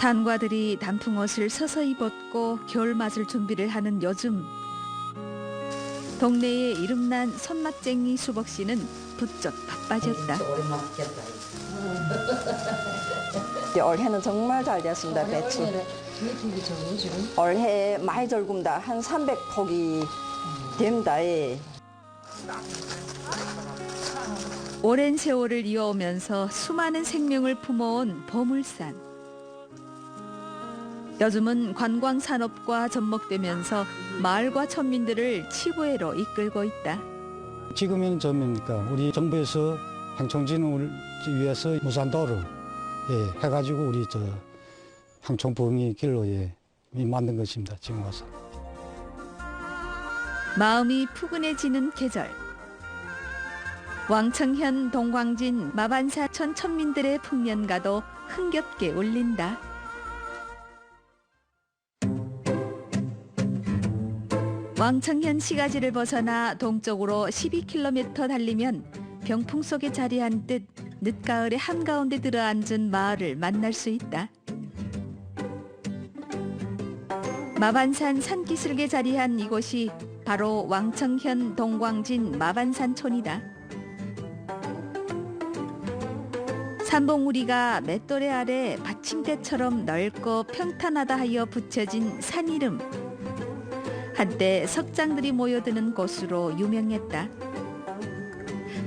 산과들이 단풍옷을 서서히 벗고 겨울 맞을 준비를 하는 요즘 동네에 이름난 손맛쟁이 수복 씨는 부쩍 바빠졌다. 올해는 정말 잘 됐습니다, 배추. 올해 많이 절굽니다. 한 300폭이 됩니다. 예. 오랜 세월을 이어오면서 수많은 생명을 품어온 보물산. 요즘은 관광 산업과 접목되면서 마을과 천민들을 치부해로 이끌고 있다. 지금은 점입니까? 우리 정부에서 행정진흥을 위해서 무산도를 예, 해가지고 우리 저 항청 부흥이 길로 예, 이 만든 것입니다. 지금 와서. 마음이 푸근해지는 계절. 왕청현, 동광진, 마반사 천 천민들의 풍년가도 흥겹게 울린다. 왕청현 시가지를 벗어나 동쪽으로 12km 달리면 병풍 속에 자리한 듯 늦가을의 한가운데 들어앉은 마을을 만날 수 있다. 마반산 산기슭에 자리한 이곳이 바로 왕청현 동광진 마반산촌이다. 삼봉우리가 맷돌의 아래 받침대처럼 넓고 평탄하다 하여 붙여진 산 이름. 한때 석장들이 모여드는 곳으로 유명했다.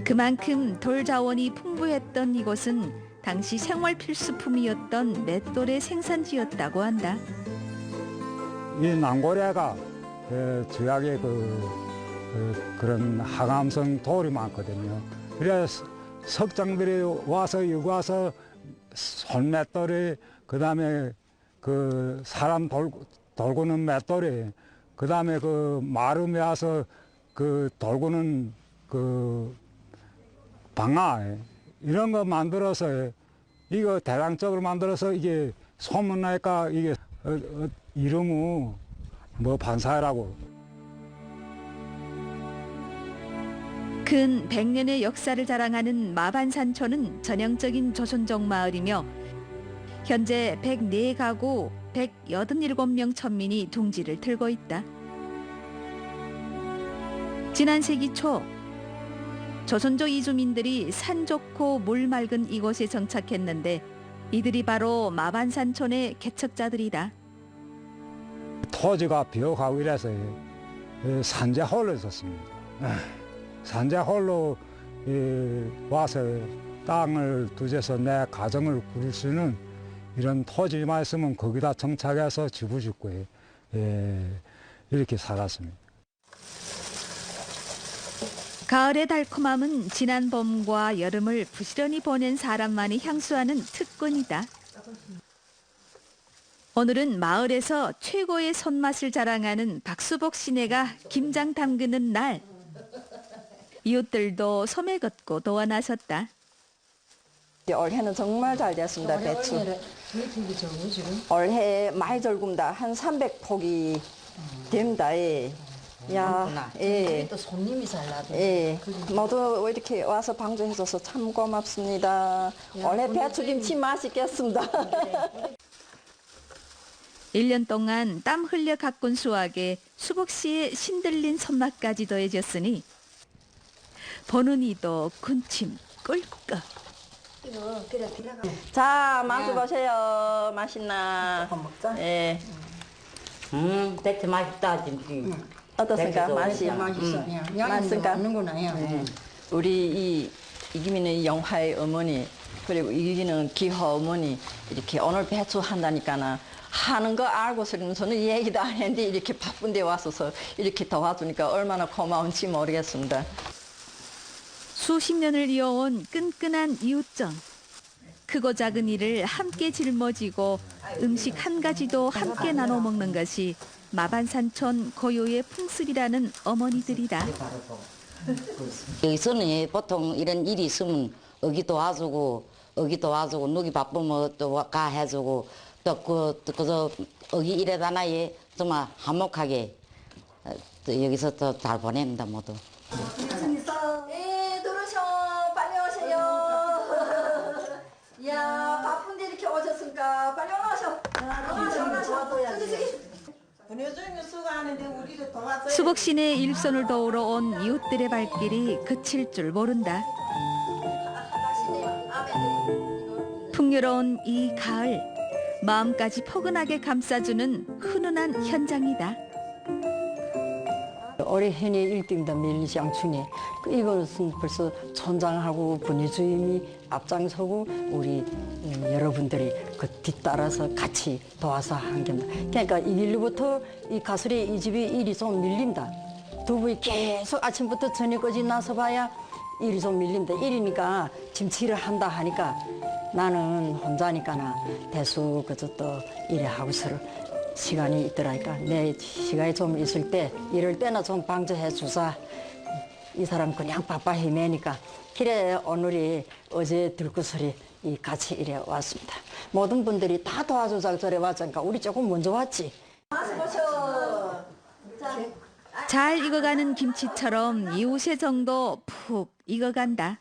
그만큼 돌 자원이 풍부했던 이곳은 당시 생활 필수품이었던 맷돌의 생산지였다고 한다. 이 난고래가 그 주약에 그, 그 그런 항암성 돌이 많거든요. 그래서 석장들이 와서 여기 와서 손맷돌이 그다음에 그 사람 돌, 돌고는 맷돌이 그 다음에 그 마름에 와서 그 돌고는 그 방아 이런 거 만들어서 이거 대량적으로 만들어서 이게 소문나니까 이게 어, 어, 이름은 뭐 반사라고. 근 100년의 역사를 자랑하는 마반산촌은 전형적인 조선족 마을이며 현재 104가구 187명 천민이 둥지를 틀고 있다. 지난 세기 초 조선족 이주민들이 산 좋고 물 맑은 이곳에 정착했는데 이들이 바로 마반산촌의 개척자들이다. 토지가 비옥하고 이래서 예, 산재홀로 있었습니다. 산재홀로 예, 와서 땅을 두재서 내 가정을 꾸릴 수 있는 이런 토지만 있으면 거기다 정착해서 집을 짓고 예, 이렇게 살았습니다. 가을의 달콤함은 지난 봄과 여름을 부지런히 보낸 사람만이 향수하는 특권이다. 오늘은 마을에서 최고의 손맛을 자랑하는 박수복 시내가 김장 담그는 날. 이웃들도 소매 걷고 도와 나섰다. 이제 올해는 정말 잘 됐습니다, 배추. 올해 많이 절굽니다. 한 300폭이 됩니다. 예. 야, 많구나. 예. 또 손님이 잘 나도. 예, 모두 이렇게 와서 방조해줘서 참 고맙습니다. 올해 배추김치 맛있겠습니다. 일년 동안 땀 흘려 가꾼 수확에 수복 씨의 신들린 손맛까지 더해졌으니 보는 이도 군침 꿀꺽. 이거 그래 들어가. 자, 맛을 보세요. 맛있나? 먹자. 예, 음, 배추 맛있다, 김치. 어떻습니까? 배추도 맛이? 맛있어. 야, 양념도 맛있습니까? 많는구나. 야. 우리 이 이기민의 영화의 어머니 그리고 이기는 기호 어머니 이렇게 오늘 배추 한다니까는 하는 거 알고서는 저는 얘기도 안 했는데 이렇게 바쁜데 와서서 이렇게 도와주니까 얼마나 고마운지 모르겠습니다. 수십 년을 이어온 끈끈한 이웃정. 크고 작은 일을 함께 짊어지고 음식 한 가지도 함께 나눠 먹는 것이 마반산촌 고유의 풍습이라는 어머니들이다. 여기서는 보통 이런 일이 있으면 여기 도와주고 여기 도와주고 누기 바쁘면 또 가 해주고 또 그래서 여기 일에다 나에 정말 화목하게 어, 여기서 또 잘 보냅니다 모두. 수복신의 일손을 도우러 온 이웃들의 발길이 그칠 줄 모른다. 풍요로운 이 가을, 마음까지 포근하게 감싸주는 훈훈한 현장이다. 올해 현의 1등이다 밀리장춘에 그 이것은 벌써 촌장하고 분위주임이 앞장서고 우리 음, 여러분들이 그 뒤따라서 같이 도와서 한 겁니다. 그러니까 이 일로부터 이 가수리 이 집이 일이 좀 밀린다. 두 분이 계속 아침부터 저녁까지 나서 봐야 일이 좀 밀린다. 일이니까 짐치를 한다 하니까 나는 혼자니까나 대수 그저 또 일에 하고서를 시간이 있더라니까. 내 시간이 좀 있을 때 이럴 때나 좀 방조해 주사. 이 사람 그냥 바빠 헤매니까. 그래 오늘이 어제 들구소리 이 같이 이래 왔습니다. 모든 분들이 다 도와주자 저래 왔으니까 우리 조금 먼저 왔지. 잘 익어가는 김치처럼 이웃의 정도 푹 익어간다.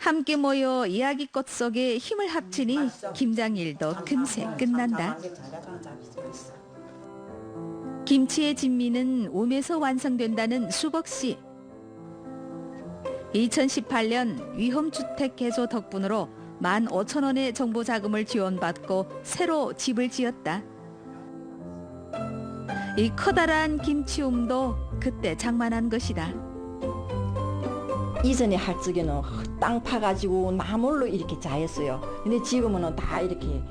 함께 모여 이야기꽃 속에 힘을 합치니 김장일도 금세 끝난다. 김치의 진미는 움에서 완성된다는 수복 씨. 2018년 위험주택 개조 덕분으로 15,000원의 정부 자금을 지원받고 새로 집을 지었다. 이 커다란 김치움도 그때 장만한 것이다. 이전에 할 적에는 땅 파가지고 나물로 이렇게 자였어요. 근데 지금은 다 이렇게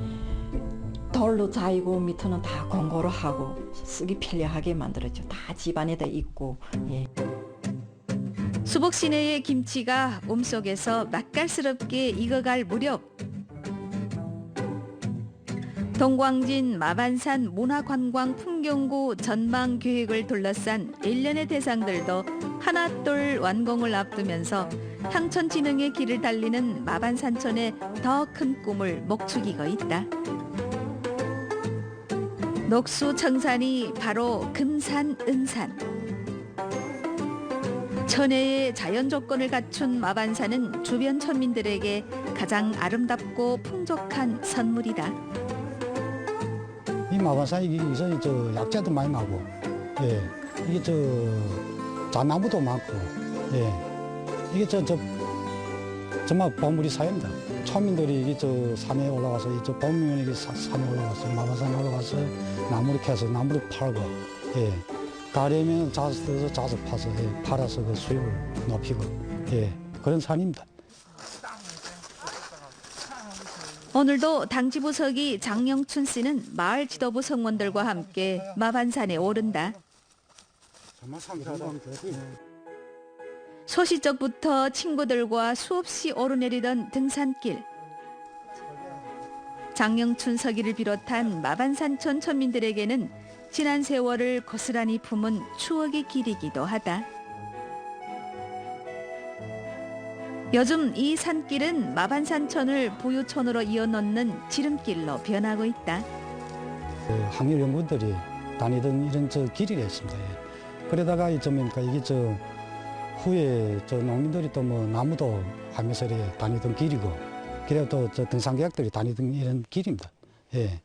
돌로 자이고 밑에는 다 공고로 하고 쓰기 편리하게 만들었죠. 다 집안에다 있고. 예. 수복 시내의 김치가 몸속에서 맛깔스럽게 익어갈 무렵 동광진 마반산 문화관광 풍경구 전망 계획을 둘러싼 일련의 대상들도 하나둘 완공을 앞두면서 향천 진흥의 길을 달리는 마반산촌의 더 큰 꿈을 목축이고 있다. 녹수 청산이 바로 금산 은산. 천혜의 자연 조건을 갖춘 마반산은 주변 천민들에게 가장 아름답고 풍족한 선물이다. 이 마반산 이게 이전에 저 약재도 많이 나고, 예, 이게 저 자나무도 많고, 예, 이게 저, 저 정말 보물이 사입니다. 초민들이 이게 저 산에 올라가서 이저 이게 사- 산에 올라가서 마반산에 올라가서 나무를 캐서 나무를 팔고, 예, 가려면 뜯어서 자수 파서 예, 팔아서 그 수입을 높이고, 예, 그런 산입니다. 오늘도 당 지부석이 장영춘 씨는 마을 지도부 성원들과 함께 마반산에 오른다. 소시적부터 친구들과 수없이 오르내리던 등산길. 장영춘 서기를 비롯한 마반산촌 천민들에게는 지난 세월을 고스란히 품은 추억의 길이기도 하다. 요즘 이 산길은 마반산촌을 부유촌으로 이어놓는 지름길로 변하고 있다. 그 학렬 연구들이 다니던 이런 저 길이 있습니다. 예. 그러다가 이 점이니까 이게 저 후에 저 농민들이 또 뭐 나무도 하면서 다니던 길이고 그래 또저 등산객들이 다니던 이런 길입니다. 예.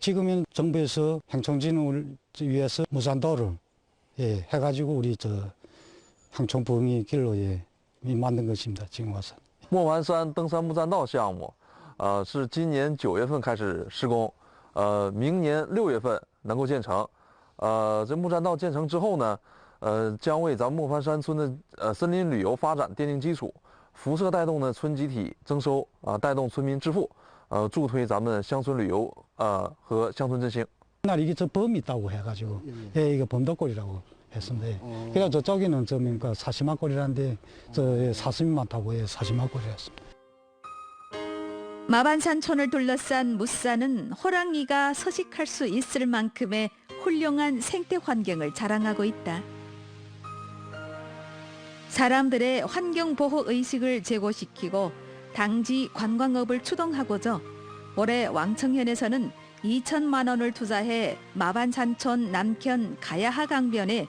지금은 정부에서 행정진흥을 위해서 무산도를 예, 해가지고 우리 저 항청부흥이 길로 예, 이 만든 것입니다. 지금 와서. 莫完山登山木栈道项目，呃，是今年九月份开始施工，呃，明年六月份能够建成。呃，这木栈道建成之后呢，呃，将为咱们莫凡山村的呃森林旅游发展奠定基础，辐射带动呢村集体增收啊、带动村民致富，呃，助推咱们乡村旅游呃和乡村振兴。 옛날 이게 저 범이 있다고 해가지고 예, 이게 범덕골이라고 했습니다. 예. 그래서 저쪽에는 저 뭡니까 사시마골이라는데 저 예, 사슴이 많다고 예, 사시마골이었습니다. 마반산촌을 둘러싼 무산은 호랑이가 서식할 수 있을 만큼의 훌륭한 생태 환경을 자랑하고 있다. 사람들의 환경 보호 의식을 제고시키고 당지 관광업을 추동하고자 올해 왕청현에서는 2천만 원을 투자해 마반산촌 남편 가야하 강변에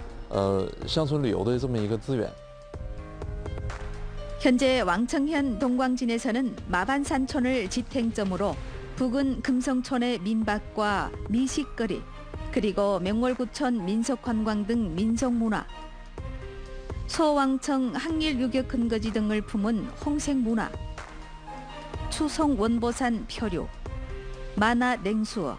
呃乡村旅游的这么一个资源。 현재 왕청현 동광진에서는 마반산촌을 지탱점으로 부근 금성촌의 민박과 미식거리 그리고 명월구촌 민속관광 등 민속문화 소왕청 항일유격 근거지 등을 품은 홍색문화 추송 원보산 표류 만화 냉수어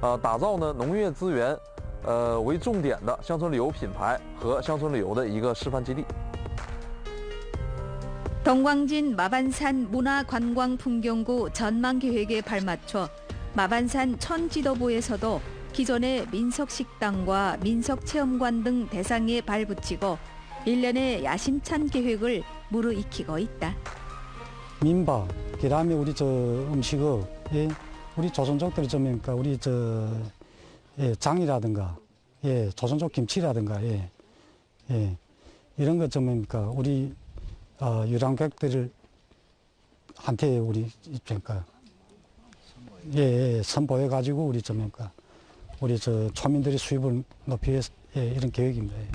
呃，打造呢农业资源呃为重点的乡村旅游品牌和乡村旅游的一个示范基地。 동광진 마반산 문화관광풍경구 전망계획에 발맞춰 마반산 천지도부에서도 기존의 민속식당과 민속체험관 등 대상에 발붙이고 일련의 야심찬 계획을 무르익히고 있다. 민박, 그다음에 우리 저 음식업, 예, 우리 조선족들이 좀니까 우리 저 예, 장이라든가, 예, 조선족 김치라든가, 예, 예, 이런 것 좀니까 우리 어, 유랑객들을 한테 우리 그러니까 예, 예 선보여 가지고 우리 좀니까 우리 저 초민들의 수입을 높이 위해서 예, 이런 계획입니다. 예.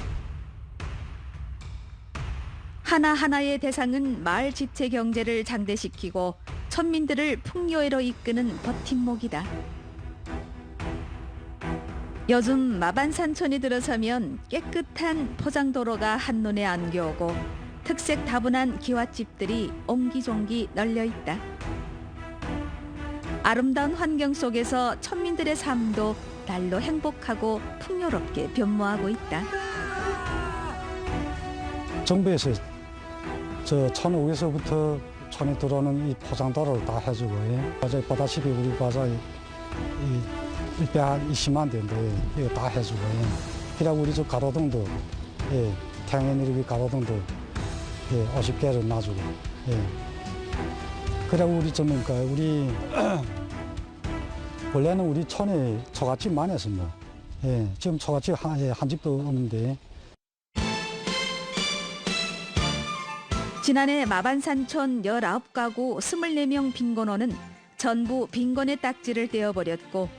하나하나의 대상은 마을 집체 경제를 장대시키고 천민들을 풍요에로 이끄는 버팀목이다. 요즘 마반산촌에 들어서면 깨끗한 포장도로가 한눈에 안겨오고 특색 다분한 기와집들이 옹기종기 널려 있다. 아름다운 환경 속에서 천민들의 삶도 날로 행복하고 풍요롭게 변모하고 있다. 정부에서 저 천옥에서부터 촌에 들어오는 이 포장도로를 다 해주고 예. 과자 보다시피 우리 과자 이, 이 일배 한 20만 대인데 이거 다 해주고 예. 그리고 우리 저 가로등도 예. 태양의 내리기 가로등도 예. 50개를 놔주고 예. 그리고 우리 좀 그러니까 우리 원래는 우리 촌에 초가집 많이 했습니다. 예. 지금 초가집 한, 예, 한 집도 없는데 지난해 마반산촌 19가구 24명 빈곤호는 전부 빈곤의 딱지를 떼어버렸고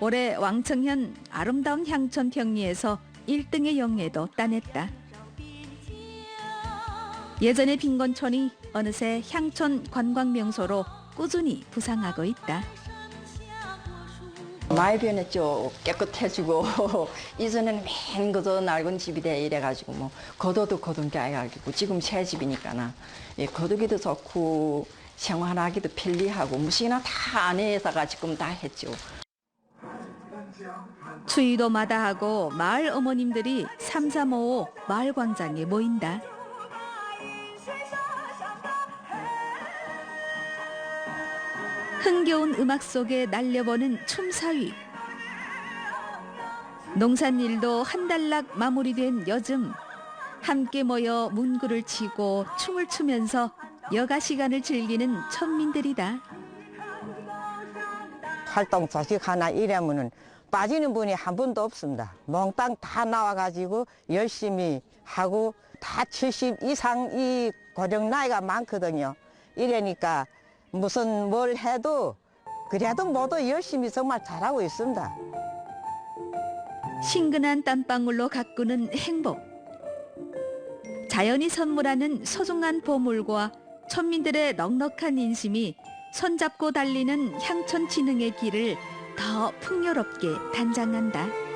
올해 왕청현 아름다운 향촌 평리에서 1등의 영예도 따냈다. 예전의 빈곤촌이 어느새 향촌 관광 명소로 꾸준히 부상하고 있다. 많이 변했죠. 깨끗해지고 이전에는 맨 그저 낡은 집이 돼 이래가지고 뭐 거도도 거둔 게 아니고 지금 새 집이니까나 예, 거두기도 좋고 생활하기도 편리하고 무엇이나 다 안에다가 지금 다 했죠. 추위도 마다하고 마을 어머님들이 삼삼오오 마을 광장에 모인다. 흥겨운 음악 속에 날려보는 춤사위. 농산일도 한 달락 마무리된 요즘 함께 모여 문구를 치고 춤을 추면서 여가 시간을 즐기는 천민들이다. 활동 소식 하나 이러면은 빠지는 분이 한 분도 없습니다. 몽땅 다 나와가지고 열심히 하고 다 70 이상 이 고령 나이가 많거든요. 이러니까 무슨 뭘 해도 그래도 모두 열심히 정말 잘하고 있습니다. 신근한 땀방울로 가꾸는 행복. 자연이 선물하는 소중한 보물과 천민들의 넉넉한 인심이 손잡고 달리는 향촌 진흥의 길을 더 풍요롭게 단장한다.